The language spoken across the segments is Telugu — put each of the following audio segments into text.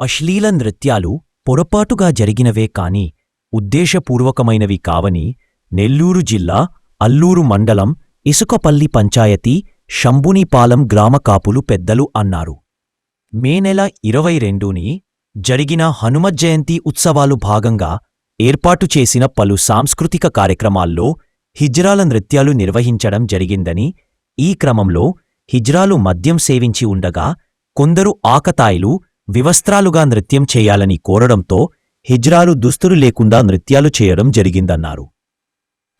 అశ్లీల నృత్యాలు పొరపాటుగా జరిగినవే కాని ఉద్దేశపూర్వకమైనవి కావని నెల్లూరు జిల్లా అల్లూరు మండలం ఇసుకపల్లి పంచాయతీ శంభునిపాలెం గ్రామ కాపులు పెద్దలు అన్నారు. మే నెల ఇరవై రెండుని జరిగిన హనుమత్ జయంతి ఉత్సవాలు భాగంగా ఏర్పాటు చేసిన పలు సాంస్కృతిక కార్యక్రమాల్లో హిజ్రాల నృత్యాలు నిర్వహించడం జరిగిందని ఈ క్రమంలో హిజ్రాలు మద్యం సేవించి ఉండగా కొందరు ఆకతాయిలు వివస్త్రాలుగా నృత్యం చేయాలని కోరడంతో హిజ్రాలు దుస్తులు లేకుండా నృత్యాలు చేయడం జరిగిందన్నారు.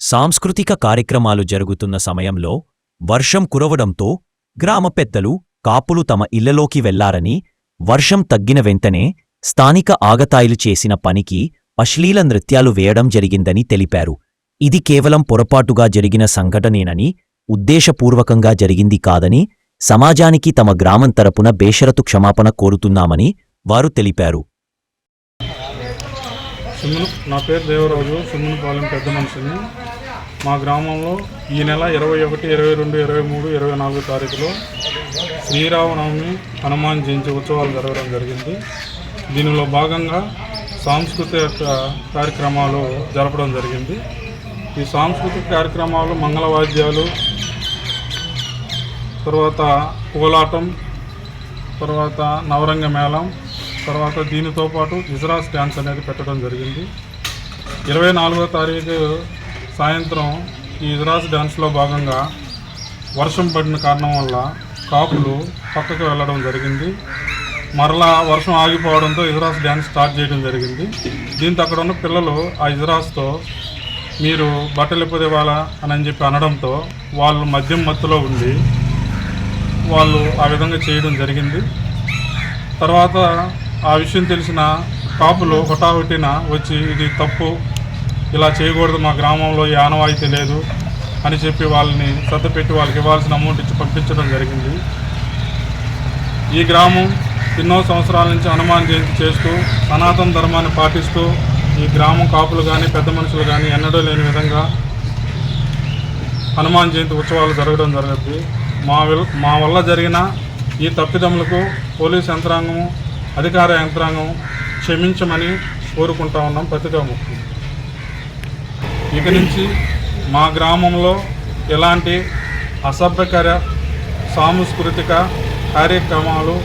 సాంస్కృతిక కార్యక్రమాలు జరుగుతున్న సమయంలో వర్షం కురవడంతో గ్రామ పెద్దలు కాపులు తమ ఇళ్ళలోకి వెళ్ళారని వర్షం తగ్గిన వెంటనే స్థానిక ఆగతాయిలు చేసిన పనికి అశ్లీల నృత్యాలు వేయడం జరిగిందని తెలిపారు. ఇది కేవలం పొరపాటుగా జరిగిన సంఘటనేనని ఉద్దేశపూర్వకంగా జరిగింది కాదని సమాజానికి తమ గ్రామం తరపున బేషరతు క్షమాపణ కోరుతున్నామని వారు తెలిపారు. నా పేరు దేవరాజు. సుమ్మునిపాలెం పెద్ద మనిషిని. మా గ్రామంలో ఈ నెల ఇరవై ఒకటి ఇరవై రెండు ఇరవై మూడు ఇరవై నాలుగు తారీఖులో శ్రీరామనవమి హనుమాన్ జయంతి ఉత్సవాలు జరగడం జరిగింది. దీనిలో భాగంగా సాంస్కృతిక కార్యక్రమాలు జరపడం జరిగింది. ఈ సాంస్కృతిక కార్యక్రమాలు మంగళవాద్యాలు తర్వాత కోలాటం తర్వాత నవరంగ మేళం తర్వాత దీనితో పాటు ఇజ్రాస్ డ్యాన్స్ అనేది పెట్టడం జరిగింది. ఇరవై నాలుగో తారీఖు సాయంత్రం ఈ ఇజ్రాస్ డ్యాన్స్లో భాగంగా వర్షం పడిన కారణం వల్ల కాపులు పక్కకు వెళ్ళడం జరిగింది. మరలా వర్షం ఆగిపోవడంతో ఇజ్రాస్ డ్యాన్స్ స్టార్ట్ చేయడం జరిగింది. దీంతో అక్కడ ఉన్న పిల్లలు ఆ ఇజ్రాస్తో మీరు బట్టలు ఎప్పుడు అని అని చెప్పి అనడంతో వాళ్ళు మద్యం మత్తులో ఉండి వాళ్ళు ఆ విధంగా చేయడం జరిగింది. తర్వాత ఆ విషయం తెలిసిన కాపులు హుటాహుటిన వచ్చి ఇది తప్పు ఇలా చేయకూడదు మా గ్రామంలో ఈ ఆనవాయితీ లేదు అని చెప్పి వాళ్ళని శ్రద్ధ పెట్టి వాళ్ళకి ఇవ్వాల్సిన అమౌంట్ ఇచ్చి పంపించడం జరిగింది. ఈ గ్రామం ఎన్నో సంవత్సరాల నుంచి హనుమాన్ జయంతి చేస్తూ సనాతన ధర్మాన్ని పాటిస్తూ ఈ గ్రామం కాపులు కానీ పెద్ద మనుషులు కానీ ఎన్నడూ లేని విధంగా హనుమాన్ జయంతి ఉత్సవాలు జరగడం జరుగుతుంది మా మా వల్ల జరిగిన ఈ తప్పిదములకు పోలీస్ యంత్రాంగం అధికార యంత్రాంగం క్షమించమని కోరుకుంటా ఉన్నాం ప్రతిగా ముక్తి ఇక నుంచి మా గ్రామంలో ఎలాంటి అసభ్యకర సాంస్కృతిక కార్యక్రమాలు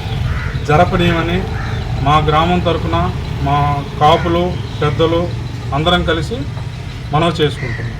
జరపనీయమని మా గ్రామం తరఫున మా కాపులు పెద్దలు అందరం కలిసి మనవి చేసుకుంటున్నాం.